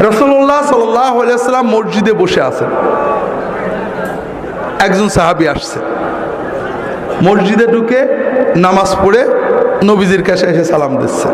রসল্লাহ সাল্লাম মসজিদে বসে আছেন। একজন সাহাবি আসছে। মসজিদে ঢুকে নামাজ পড়ে নবীজির কাছে এসে সালাম দিচ্ছে।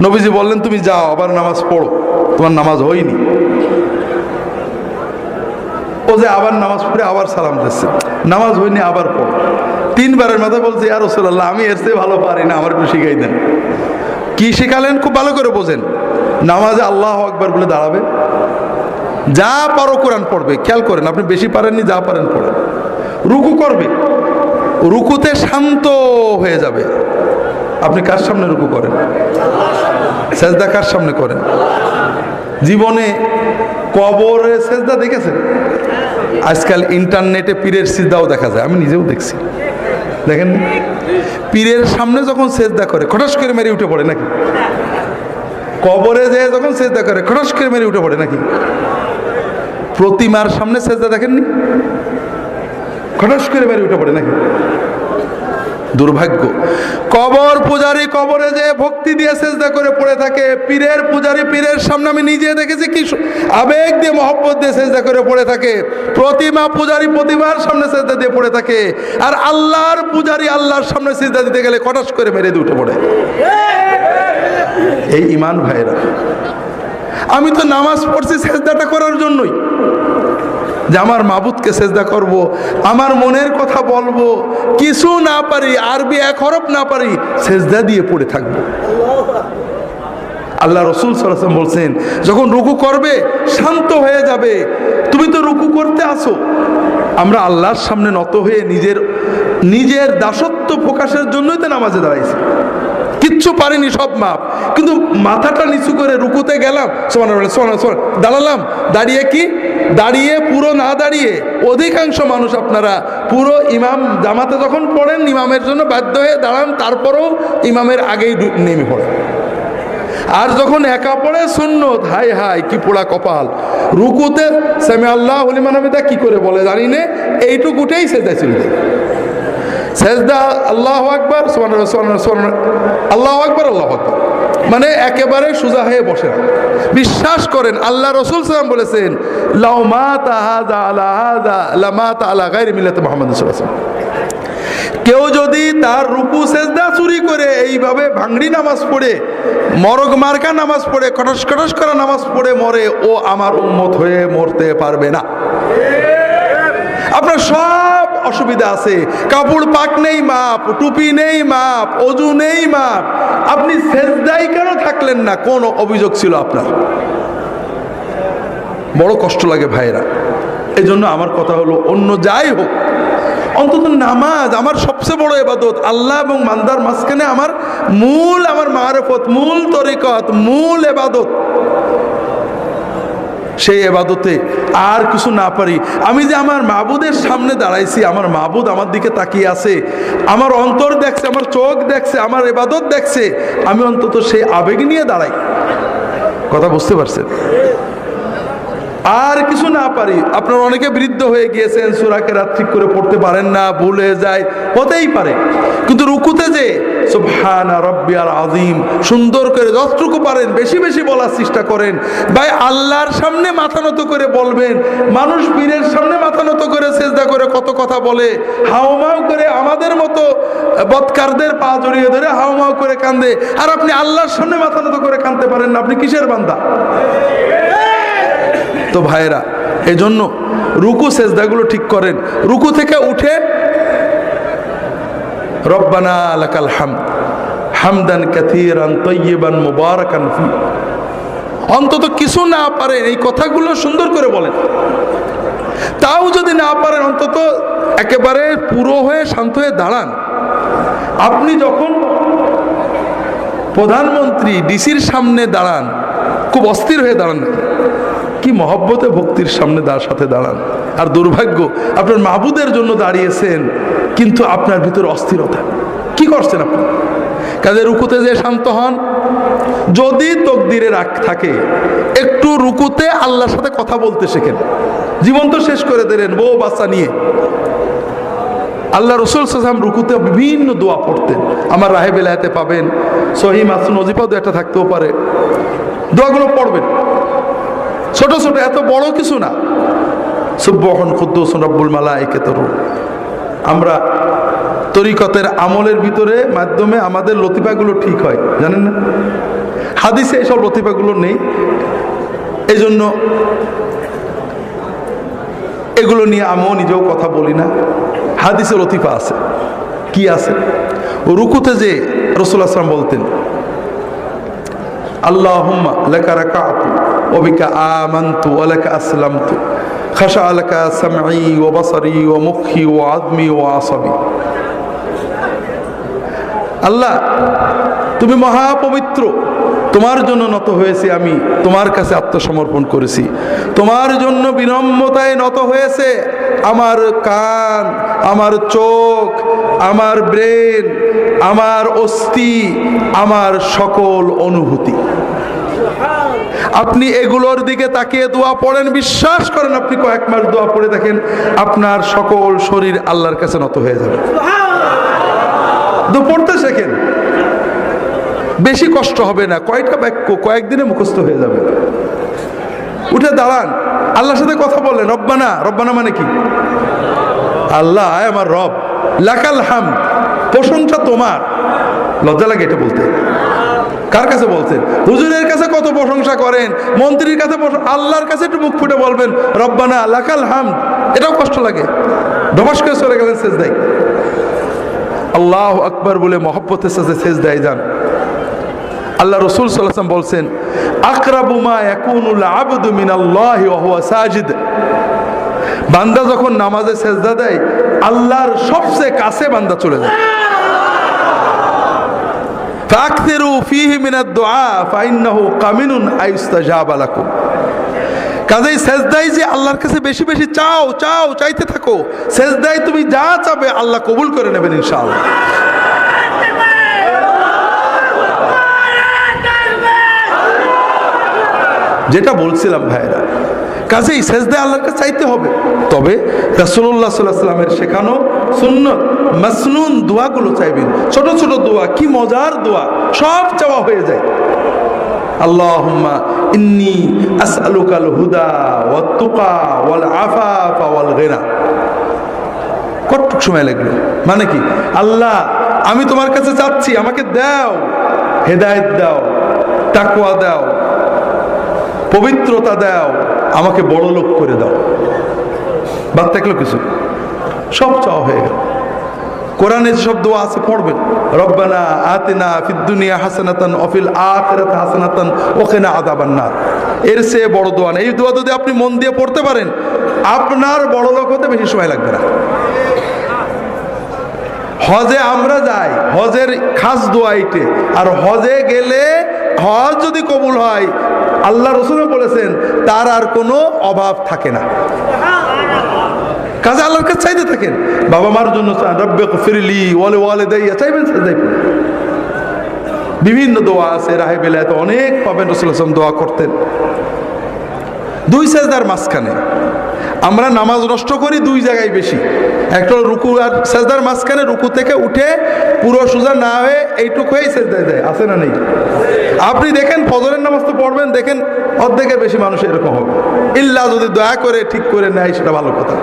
নবীজি বললেন, তুমি যাও, আবার নামাজ পড়ো। তোমার নামাজ হয়নি। ও যে আবার নামাজ পড়ে আবার সালাম দিচ্ছে। নামাজ হয়নি, আবার পড়ো। তিনবারের মাথায় বলছে আর রসুল্লাহ আমি এর চেয়ে ভালো পারি না, আমার একটু শিখাই দেন। কি শেখালেন? খুব ভালো করে বোঝেন। নামাজে আল্লাহ আকবার বলে দাঁড়াবে। যা পারো কোরআন পড়বে, খেয়াল করেন, আপনি বেশি পারেননি, যা পারেন পড়েন। রুকু করবে, রুকুতে শান্ত হয়ে যাবে। আপনি কার সামনে রুকু করেন? সেজদা কার সামনে করেন? জীবনে কবরে সেজদা দেখেছেন? আজকাল ইন্টারনেটে পীরের সিজদাও দেখা যায়, আমি নিজেও দেখছি। দেখেন পীরের সামনে যখন সেজদা করে, খটাস করে মেরে উঠে পড়ে নাকি? কবরে যে যখন সেজদা করে খটাস করে মেরে উঠে পড়ে নাকি? প্রতিমার সামনে সেজদা দেখেননি? খটাস করে মেরে উঠে পড়ে নাকি? দুর্ভাগ্য। কবর পূজারি কবরে যে ভক্তি দিয়ে সেজদা করে পড়ে থাকে। পীরের পূজারি পীরের সামনে আমি নিজে দেখেছি কি আবেগ দিয়ে, মহব্বত দিয়ে সেজদা করে পড়ে থাকে। প্রতিমা পূজারি প্রতিমার সামনে সেজদা দিয়ে পড়ে থাকে। আর আল্লাহর পূজারি আল্লাহর সামনে সেজদা দিতে গেলে কটাস করে মেরে দিয়ে উঠে পড়ে। এই ইমান ভাইরা। আমি তো নামাজ পড়ছি সেজদাটা করার জন্যই। যে আমার মাবুদকে সেজদা করব, আমার মনের কথা বলব, কিছু না পারি, আরবি এক হরফ না পারি, সেজদা দিয়ে পড়ে থাকব। আল্লাহ রসুল সাল্লাম বলছেন, যখন রুকু করবে, শান্ত হয়ে যাবে। তুমি তো রুকু করতে আসো আমরা আল্লাহর সামনে নত হয়ে নিজের নিজের দাসত্ব প্রকাশের জন্যই তো নামাজে দাঁড়াইছি। কিচ্ছু পারিনি, সব মাপ। কিন্তু মাথাটা নিচু করে রুকুতে গেলাম সমান দাঁড়ালাম। দাঁড়িয়ে কি? দাঁড়িয়ে, পুরো না দাঁড়িয়ে, অধিকাংশ মানুষ আপনারা, পুরো ইমাম জামাতে যখন পড়েন, ইমামের জন্য বাধ্য হয়ে দাঁড়ান, তারপরেও ইমামের আগেই নেমে পড়েন আর যখন একা পড়ে শূন্য হাই হাই, কি পোড়া কপাল। রুকুতে সামি আল্লাহ হলিমানবিদা কি করে বলে জানি নে, এইটুকুটেই সেজদা ছিল সেজদা, আল্লাহ আকবর আল্লাহ আকবর আল্লাহ আকবর। মানে একেবারে সোজা হয়ে বসে। বিশ্বাস করেন, আল্লাহ রসুল সালাম বলেছেন কেউ যদি তার রুকু, সেজদা চুরি করে, এইভাবে ভাঙড়ি নামাজ পড়ে, মরগ মার্কা নামাজ পড়ে কটস কটস করা নামাজ পড়ে, মরে ও আমার উন্মত হয়ে মরতে পারবে না। আপনার সব অসুবিধা আছে। কাপড় পাক নেই মাপ, টুপি নেই মাপ, অজু নেই মাপ। আপনি সেজদাই কেন থাকলেন না? কোন অভিযোগ ছিল আপনার? বড় কষ্ট লাগে ভাইরা এই জন্য আমার কথা হলো, অন্য যাই হোক। অন্তত নামাজ আমার সবচেয়ে বড় এবাদত আল্লাহ এবং মান্দার মাঝখানে আমার মূল, আমার মারফত, মূল তরিকত, মূল এবাদত সেই এবাদতে আর কিছু না পারি। আমি যে আমার মাবুদের সামনে দাঁড়াইছি, আমার মাবুদ আমার দিকে তাকিয়ে আছে, আমার অন্তর দেখছে, আমার চোখ দেখছে, আমার এবাদত দেখছে, আমি অন্তত সেই আবেগ নিয়ে দাঁড়াই। কথা বুঝতে পারছেন? আর কিছু না পারি। আপনার অনেকে বৃদ্ধ হয়ে গিয়েছেন, সুরাকে ঠিক করে পড়তে পারেন না, ভুলে যায়, হতেই পারে। কিন্তু রুকুতে যে সুবহানা রব্বিয়াল আজিম সুন্দর করে যতটুকু পারেন, বেশি বেশি বলার চেষ্টা করেন। ভাই, আল্লাহর সামনে মাথা নত করে বলবেন। মানুষ পীরের সামনে মাথা নত করে চেষ্টা করে কত কথা বলে। হাওমাও করে আমাদের মতো বৎকারদের পা জড়িয়ে ধরে হাওমাও করে কান্দে। আর আপনি আল্লাহর সামনে মাথা নত করে কান্দতে পারেন না, আপনি কিসের বান্দা? তো ভাইরা এই জন্য রুকু সেজদাগুলো ঠিক করেন। রুকু থেকে উঠে রব্বানা লাকাল হামদ, হামদান কাথিরান তৈয়বান মুবারাকান ফি। অন্তত কিছু না পারেন, এই কথাগুলো সুন্দর করে বলেন। তাও যদি না পারেন, অন্তত একেবারে পুরো হয়ে, শান্ত হয়ে দাঁড়ান। আপনি যখন প্রধানমন্ত্রী, ডিসির সামনে দাঁড়ান, খুব অস্থির হয়ে দাঁড়ান। কি মহব্বতে ভক্তির সামনে দাঁড় সাথে দাঁড়ান। আর দুর্ভাগ্য আপনার মাহবুদের জন্য দাঁড়িয়েছেন, কিন্তু আপনার ভিতরে অস্থিরতা। কি করছেন আপনি? কাজে রুকুতে যে শান্ত হন, যদি তকদিরে রাখ থাকে, একটু রুকুতে আল্লাহর সাথে কথা বলতে শেখেন। জীবন তো শেষ করে দিলেন, বউ বাচ্চা নিয়ে। আল্লাহ রসুল সাল্লাম রুকুতে বিভিন্ন দোয়া পড়তেন। আমার রাহে বেলায়াতে পাবেন, সহি মাসুন নজিফাও দু একটা থাকতেও পারে। দোয়াগুলো পড়বেন। ছোট ছোট, এত বড় কিছু না। সুব্বহন খুদ্দুস রব্বুল মালা একে আমরা তরিকতের আমলের ভিতরে মাধ্যমে আমাদের লতিফাগুলো ঠিক হয়, জানেন না? হাদিসে এসব লতিফাগুলো নেই। এই জন্য এগুলো নিয়ে আমিও নিজেও কথা বলি না। হাদিসে লতিফা আছে। কি আছে? রুকুতে যে রসুল আসলাম বলতেন, আল্লাহুম্মা লেখা রাকাতু ওয়া বিকা আমানতু ওয়া লাকা আসলামতু। ওয়া আসাবি। আল্লাহ, তুমি মহাপবিত্র। তোমার জন্য নত হয়েছি আমি। তোমার কাছে আত্মসমর্পণ করেছি। তোমার জন্য বিনম্রতায় নত হয়েছে আমার কান, আমার চোখ, আমার ব্রেন, আমার অস্থি, আমার সকল অনুভূতি। আপনি এগুলোর দিকে তাকিয়ে দোয়া পড়েন, বিশ্বাস করেন আপনি কয়েক মাস দোয়া পড়ে দেখেন আপনার সকল শরীর আল্লাহর কাছে নত হয়ে যাবে। পড়তে শেখেন বেশি কষ্ট হবে না কয়েকটা বাক্য কয়েকদিনে মুখস্থ হয়ে যাবে। উঠে দাঁড়ান, আল্লাহর সাথে কথা বললেন, রব্বানা রব্বানা মানে কি? আল্লাহ আমার রব, লাকাল হাম প্রশংসা তোমার। লজ্জা লাগে এটা বলতে। কার কাছে বলছেন? হুজুরের কাছে কত প্রশংসা করেন? মন্ত্রীর কাছে আল্লাহর কাছে একটু মুখ ফুটে বলবেন, রব্বানা লাকাল হাম এটাও কষ্ট লাগে। ধবাস করে চলে গেলেন শেষ দেয় আল্লাহ আকবর বলে মহব্বতের সাথে শেষ দেয় যান। আল্লাহ রসুল সাল্লাম বলছেন আকরাবুমা ইয়াকুনুল আবদু মিনাল্লাহি ওয়া সাজিদ। বান্দা যখন নামাজে সেজদা দেয়, আল্লাহর সবচেয়ে কাছে বান্দা চলে যায়। ফাকতিরু ফীহি মিনাদ দুআ ফাইন্নাহু কামিনুন আইস্তাজাবা লাকুম। কাজেই সেজদাই যে আল্লাহর কাছে বেশি বেশি চাও চাও, চাইতে থাকো, সেজদাই তুমি যা চাবে আল্লাহ কবুল করে নেবেন ইনশাআল্লাহ। যেটা বলছিলাম ভাইরা, কাজেই সেজদে আল্লাহকে চাইতে হবে। তবে রাসূলুল্লাহ সাল্লাহ সাল্লামের শেখানো সুন্নত মাসনুন দোয়াগুলো চাইবেন। ছোট ছোট দোয়া, কি মজার দোয়া, সব চাওয়া হয়ে যায়। আল্লাহুম্মা ইন্নি আসআলুকাল হুদা ওয়াত তুকা ওয়াল আফাফা ওয়াল গিনা। কতটুক সময় লাগল মানে কি? আল্লাহ, আমি তোমার কাছে চাচ্ছি, আমাকে দাও, হেদায়েত দাও, তাকওয়া দাও, পবিত্রতা দাও, আমাকে বড় লোক করে দাও। বাদ থাকল কিছু। সব চাওয়া হয়ে গেল। কোরআনে যেসব দোয়া আছে, পড়বেন। রব্বানা আতিনা ফিদ দুনিয়া হাসানাতান অফিল আখিরাত হাসানাতান ওখানে আদাবান নার এর চেয়ে বড় দোয়া নেই। এই দোয়া যদি আপনি মন দিয়ে পড়তে পারেন, আপনার বড় লোক হতে বেশি সময় লাগবে না। হজে আমরা যাই, হজের খাস দোয়া এইটে। আর হজে গেলে হজ যদি কবুল হয়, আল্লাহ রসুলও বলেছেন, তার আর কোনো অভাব থাকে না। কাজে আল্লাহর কাছে চাইতে থাকেন। বাবা মার জন্য ফিরলি ওয়ালে ওয়ালে দেয়া চাইবেন চাই বিভিন্ন দোয়া আছে, রাহে বেলায় অনেক পাবেন রসুল দোয়া করতেন। দুই সেজদার মাঝখানে আমরা নামাজ নষ্ট করি দুই জায়গায় বেশি। একটা রুকু আর সেজদার মাঝখানে রুকু থেকে উঠে পুরো সোজা না হয়ে এইটুকু হয়েই সেজদায় দেয়। আছে না নেই? আপনি দেখেন, ফজরের নামাজ তো পড়বেন, দেখেন অর্ধেকের বেশি মানুষ এরকম হবে। ইল্লা যদি দয়া করে ঠিক করে নেয়, সেটা ভালো কথা।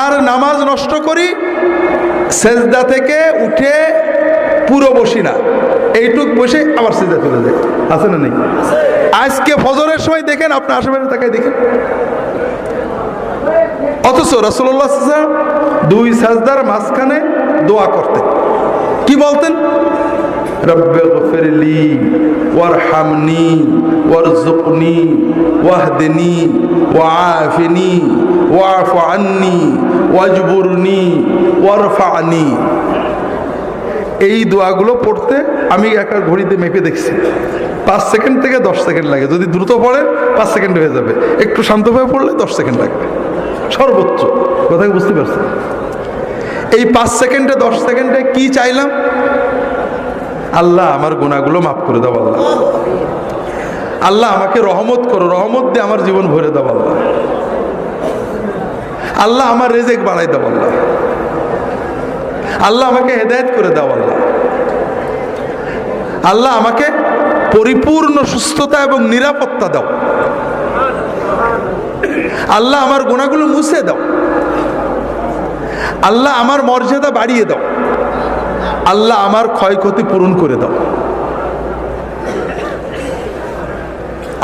আর নামাজ নষ্ট করি, সেজদা থেকে উঠে পুরো বসি না। এইটুক বসে আবার সেজদা চলে যায়। আছে না নেই? আজকে ফজরের সময় দেখেন, আপনার আশেপাশে তাকাই দেখেন। অথচ রসুল্লাহ দুই সাজদার মাঝখানে দোয়া করতেন। কি বলতেন? رب اغفر لي وارحمني وارزقني واهدني وعافني واعف عني واجبرني وارفعني এই দোয়াগুলো পড়তে আমি একটা ঘড়িতে মেপে দেখছি পাঁচ সেকেন্ড থেকে দশ সেকেন্ড লাগে যদি দ্রুত পড়ে পাঁচ সেকেন্ড হয়ে যাবে একটু শান্তভাবে পড়লে দশ সেকেন্ড লাগবে সর্বোচ্চ কথা কি বুঝতে পারছেন এই পাঁচ সেকেন্ডে দশ সেকেন্ডে কি চাইলাম আল্লাহ আমার গুণাগুলো মাফ করে দাও আল্লাহ। আল্লাহ আমাকে রহমত করো, রহমত দিয়ে আমার জীবন ভরে দাও আল্লাহ। আল্লাহ আমার রেজেক বাড়াই দাও আল্লাহ। আল্লাহ আমাকে হেদায়ত করে দাও আল্লাহ। আল্লাহ আমাকে পরিপূর্ণ সুস্থতা এবং নিরাপত্তা দাও। আল্লাহ আমার গুণাগুলো মুছে দাও। আল্লাহ আমার মর্যাদা বাড়িয়ে দাও। আল্লাহ আমার ক্ষয়ক্ষতি পূরণ করে দাও।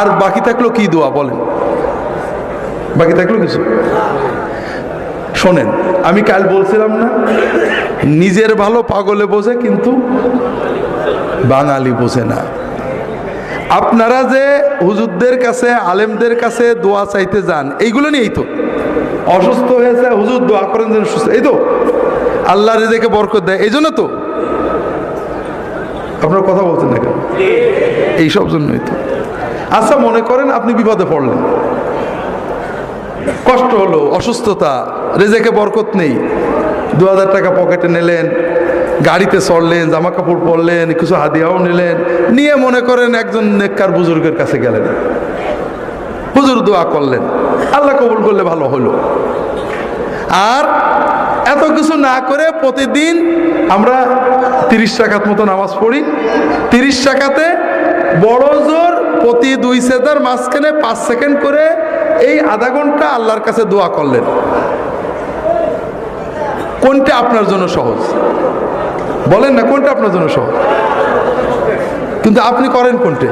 আর বাকি থাকল কি দোয়া বলেন? বাকি থাকল কিছু? শোনেন, আমি কাল বলছিলাম না, নিজের ভালো পাগলে বোঝে কিন্তু বাঙালি বোঝে না। আপনারা যে হুজুরদের কাছে, আলেমদের কাছে দোয়া চাইতে যান, এইগুলো নিয়েই তো। অসুস্থ হয়েছে, হুজুর দোয়া করেন যেন সুস্থ এই তো, আল্লাহ রেজেকে বরকত দেয়, এই জন্য তো। আপনার কথা বলছেন না কেন? এইসব জন্যই তো। আচ্ছা মনে করেন আপনি বিপদে পড়লেন। কষ্ট হলো, অসুস্থতা, রেজেকে বরকত নেই। দু হাজার টাকা পকেটে নিলেন, গাড়িতে চড়লেন জামা কাপড় পরলেন, কিছু হাদিয়াও নিলেন। নিয়ে মনে করেন একজন নেককার বুজুর্গের কাছে গেলেন। হুজুর দোয়া করলেন। আল্লাহ কবুল করলে ভালো হলো। আর কিছু না করে প্রতিদিন আমরা তিরিশ টাকার মতো নামাজ পড়ি। তিরিশ টাকাতে বড় জোর প্রতি দুই সেদার মাঝখানে পাঁচ সেকেন্ড করে এই আধা ঘণ্টা আল্লাহর কাছে দোয়া করলেন। কোনটা আপনার জন্য সহজ? বলেন না, কোনটা আপনার জন্য সহজ? কিন্তু আপনি করেন কোনটে?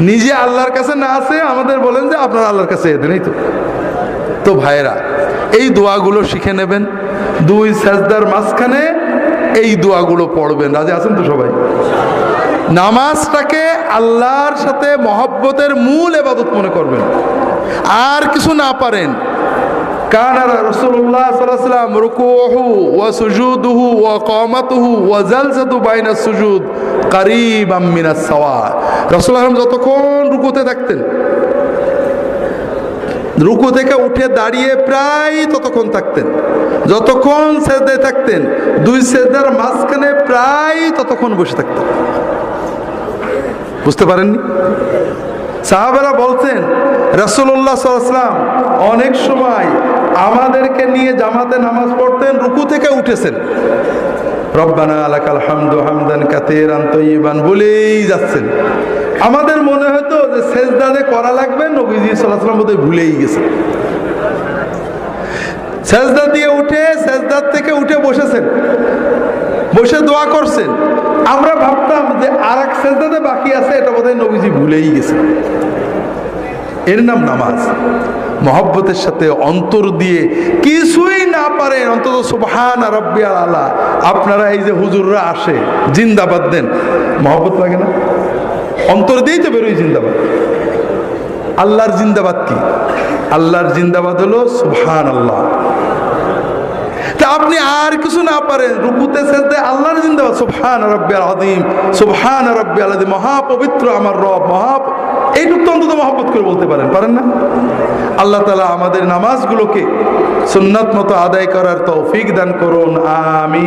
নিজে আল্লাহর কাছে না আছে আমাদের বলেন যে আপনার আল্লাহর কাছে এই তো। তো ভাইরা এই দোয়াগুলো শিখে নেবেন। দুই সাজদার মাঝখানে এই দোয়াগুলো পড়বেন। রাজি আছেন তো সবাই? নামাজটাকে আল্লাহর সাথে মহব্বতের মূল এবাদত মনে করবেন। আর কিছু না পারেন। যতক্ষণ রুকুতে থাকতেন রুকু থেকে উঠে দাঁড়িয়ে প্রায় ততক্ষণ থাকতেন। যতক্ষণ সেজদায় থাকতেন, দুই সেজদার মাঝখানে প্রায় ততক্ষণ বসে থাকতেন। বুঝতে পারেননি? সাহাবেরা বলছেন রাসুল্লাহ সাল্লাম অনেক সময় আমাদেরকে নিয়ে জামাতে নামাজ পড়তেন, রুকু থেকে উঠেছেন। রব্বানা আলাকাল হামদু হামদান কাতেরান তৈবান বলেই যাচ্ছেন। আমাদের মনে হতো যে করা লাগবে, নবীজি সাল্লাহাম বোধহয় ভুলেই গেছে। সেজদা দিয়ে উঠে, সেজদার থেকে উঠে বসেছেন। বসে দোয়া করছেন। আমরা ভাবতাম যে আর এক সেজদাতে বাকি আছে, এটা বোধহয় নবীজি ভুলেই গেছে। এর নাম নামাজ। মহব্বতের সাথে অন্তর দিয়ে কিছুই না পারেন, অন্তত সুবহান রব্বিয়াল আলা। আপনারা এই যে হুজুররা আসে, জিন্দাবাদ দেন। মহব্বত লাগে না? অন্তর দিয়েই তো বেরোই জিন্দাবাদ। আল্লাহর জিন্দাবাদ কি? আল্লাহর জিন্দাবাদ হলো সুবহান আল্লাহ তা আপনি আর কিছু না পারেন, রুকুতে সেজদে আল্লাহর জিন্দাবাদ, সুবহান রব্বিয়াল আযীম, সুবহান রব্বিয়াল আযীম, মহাপবিত্র আমার রব, মহা, এইটুক তো অন্তত মহব্বত করে বলতে পারেন পারেন না? আল্লাহ তালা আমাদের নামাজগুলোকে সুন্নাত মতো আদায় করার তৌফিক দান করুন আমি